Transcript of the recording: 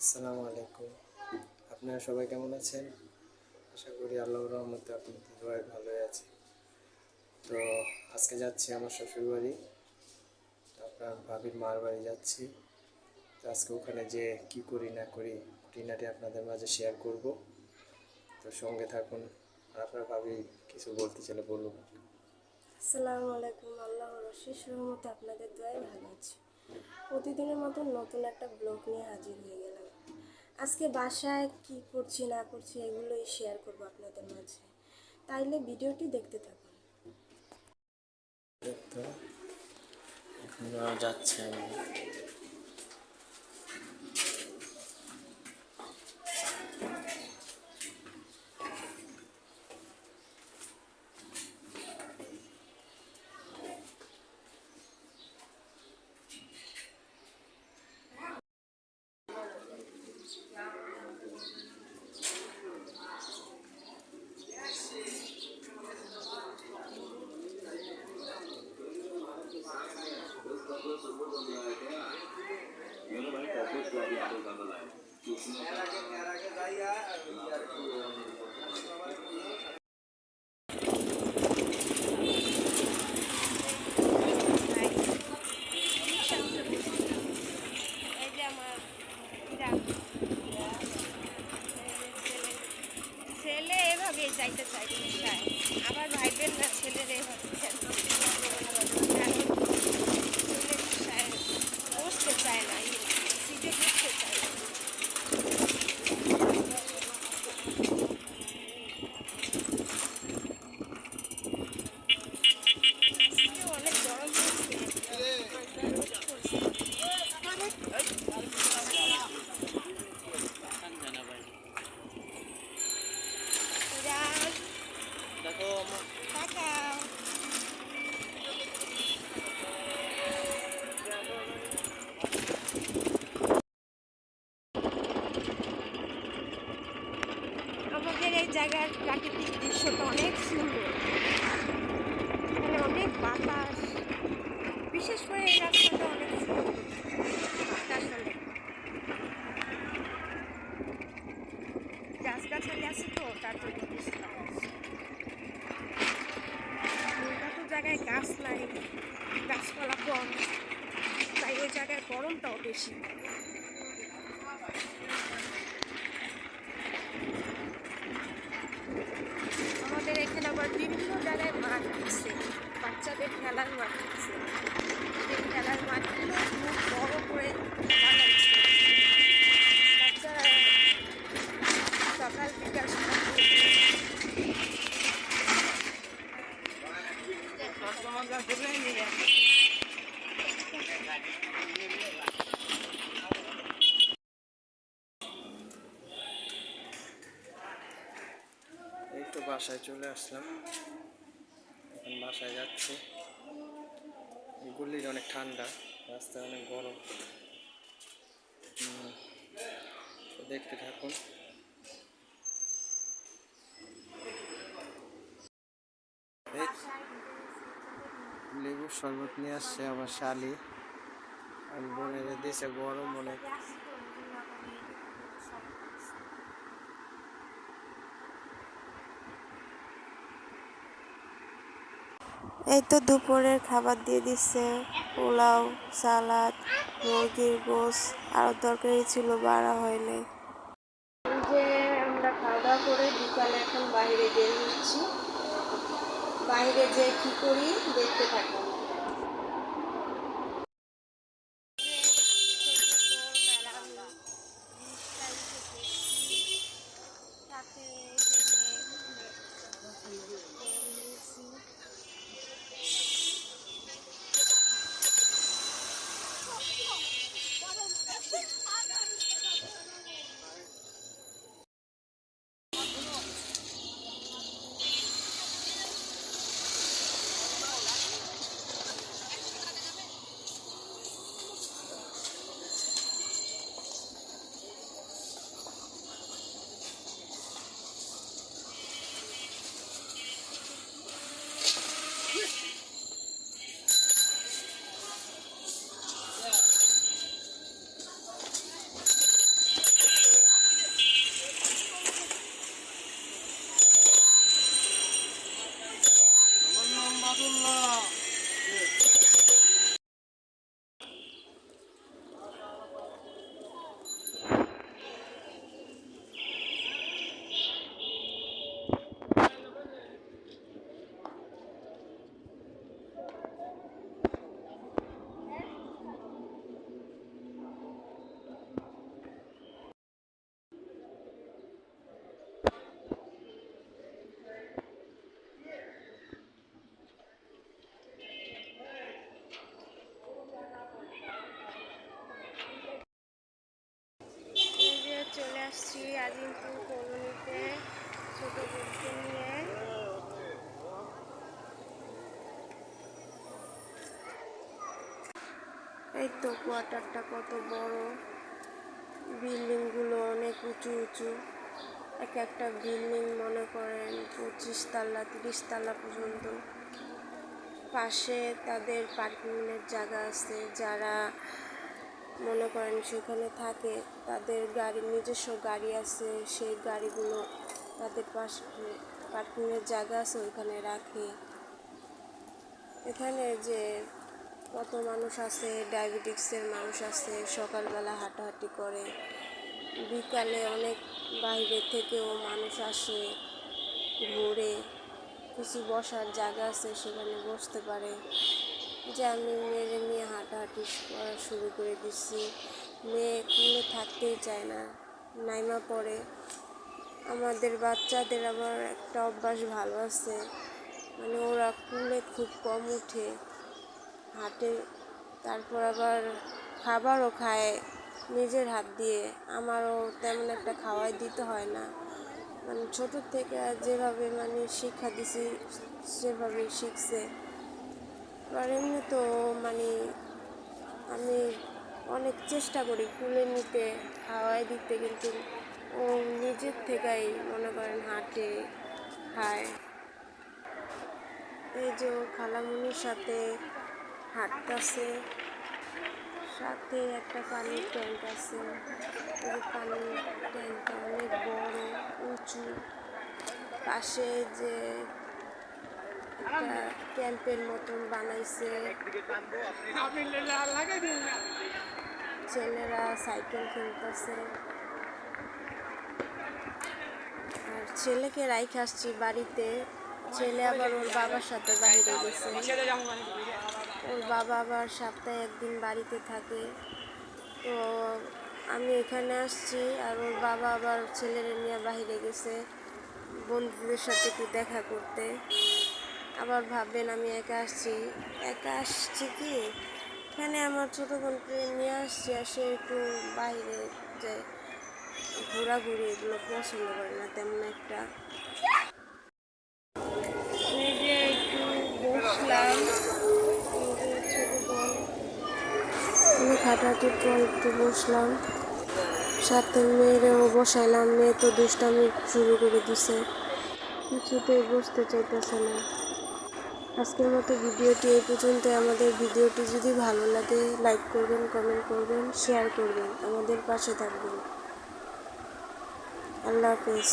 আসসালামু আলাইকুম। আপনারা সবাই কেমন আছেন? আশা করি আল্লাহর রহমতে আপনাদের সবাই ভালোই আছে। তো আজকে যাচ্ছি আমার শ্বশুর বাড়ি আপনার ভাবির মার বাড়ি যাচ্ছি। তো আজকে ওখানে যে কি করি না করি খুঁটিনাটি আপনাদের মাঝে শেয়ার করব। তো সঙ্গে থাকুন। আর আপনার ভাবি কিছু বলতে চাইলে বলুন। আসসালামু আলাইকুম। আল্লাহ রশিস রহমতে আপনাদের দোয়ায় ভালো আছি। প্রতিদিনের মতো নতুন একটা ব্লগ নিয়ে হাজির হয়ে গেলাম। আজকে বাসায় কি করছি, না করছি এগুলোই শেয়ার করব আপনাদের মাঝে। তাইলে ভিডিওটি দেখতে থাকুন। যাচ্ছে। Yeah. জায়গার প্রাকৃতিক দৃশ্যটা অনেক সুন্দর। এখানে অনেক বাতাস। বিশেষ করে এই রাস্তাটা অনেক গাছগাছালি আছে তো, তার জন্য তো জায়গায় গাছ নাই, গাছপালা কম তাই ওই জায়গায় গরমটাও বেশি আমাদের এখানে আবার বিভিন্ন জায়গায় মাঠ আছে বাচ্চাদের খেলার মাঠ আছে এই খেলার মাঠগুলো খুব বড় করে বানাচ্ছে বাচ্চারা সকাল বিকাল এই তো বাসায় চলে আসলাম। এখন বাসায় যাচ্ছি। এই অনেক ঠান্ডা রাস্তা অনেক গরম। দেখতে থাকুন। লেবুর শরবত নিয়ে আসছে আমার শালি। আর বোনের দিয়েছে গরম অনেক। এই তো দুপুরের খাবার দিয়ে দিচ্ছে পোলাও, সালাদ, মুরগির গোস আরও তরকারি ছিল, বাড়া হয়নি। যে আমরা খাওয়া দাওয়া করে বিকালে এখন বাইরে বের হচ্ছি। বাইরে যে কী করি দেখতে থাকুন এই তো কোয়ার্টারটা কত বড়। বিল্ডিংগুলো অনেক উঁচু উঁচু। এক একটা বিল্ডিং মনে করেন পঁচিশ তাল্লা তিরিশ তাল্লা পর্যন্ত। পাশে তাদের পার্কিংয়ের জায়গা আছে। যারা মনে করেন সেখানে থাকে, তাদের গাড়ি, নিজস্ব গাড়ি আছে। সেই গাড়িগুলো তাদের পাশে পার্কিংয়ের জায়গা আছে, ওইখানে রাখে। এখানে যে কত মানুষ আছে, ডায়াবেটিক্সের মানুষ আছে, সকালবেলা হাঁটাহাঁটি করে। বিকালে অনেক বাইরে থেকেও মানুষ আসে, ঘুরে। কিছু বসার জায়গা আছে, সেখানে বসতে পারে। যে আমি মেয়েরে নিয়ে হাঁটাহাঁটি করা শুরু করে দিচ্ছি। মেয়ে কুলে থাকতেই চায় না, নাইমা পড়ে। আমাদের বাচ্চাদের আবার একটা অভ্যাস ভালো আছে মানে ওরা কুলে খুব কম উঠে। হাঁটে, তারপর আবার খাবারও খায় নিজের হাত দিয়ে। আমারও তেমন একটা খাওয়াই দিতে হয় না। মানে ছোটোর থেকে যেভাবে মানে শিক্ষা দিছি সেভাবে শিখছে। আর এমনি তো মানে আমি অনেক চেষ্টা করি কুলে নিতে, খাওয়াই দিতে, কিন্তু ও নিজের থেকেই মনে করেন হাঁটে, খায়। এই যে খালামুনির সাথে হাঁটতেছে, সাথে একটা পানির ট্যাঙ্ক আছে। এই পানির ট্যাঙ্কটা অনেক বড়, উঁচু। পাশে যে ক্যাম্পের মতন বানাইছে। ছেলেরা সাইকেল খেলতেছে আর ছেলেকে রাইখে আসছি বাড়িতে। ছেলে আবার ওর বাবার সাথে বাইরে গেছে। ওর বাবা আবার সপ্তাহে একদিন বাড়িতে থাকে। তো আমি এখানে আসছি আর ওর বাবা আবার ছেলের নিয়ে বাইরে গেছে। বন্ধুদের সাথে একটু দেখা করতে। আবার ভাববেন আমি একা আসছি। একা আসছি কি? এখানে আমার ছোটো বোনকে নিয়ে আসছি আর সে একটু বাইরে যে ঘোরাঘুরি এগুলো পছন্দ করে না তেমন একটা। বোন অনেক হাঁটাহাঁটির একটু বসলাম। সাথে মেয়েরেও বসাইলাম। মেয়ে তো দুষ্টামি শুরু করে দিছে। কিছুতেই বসতে চাইতেছে না। আজকের মতো ভিডিওটি এই পর্যন্ত আমাদের ভিডিওটি যদি ভালো লাগে, লাইক করবেন, কমেন্ট করবেন, শেয়ার করবেন। আমাদের পাশে থাকবেন। আল্লাহ হাফেজ।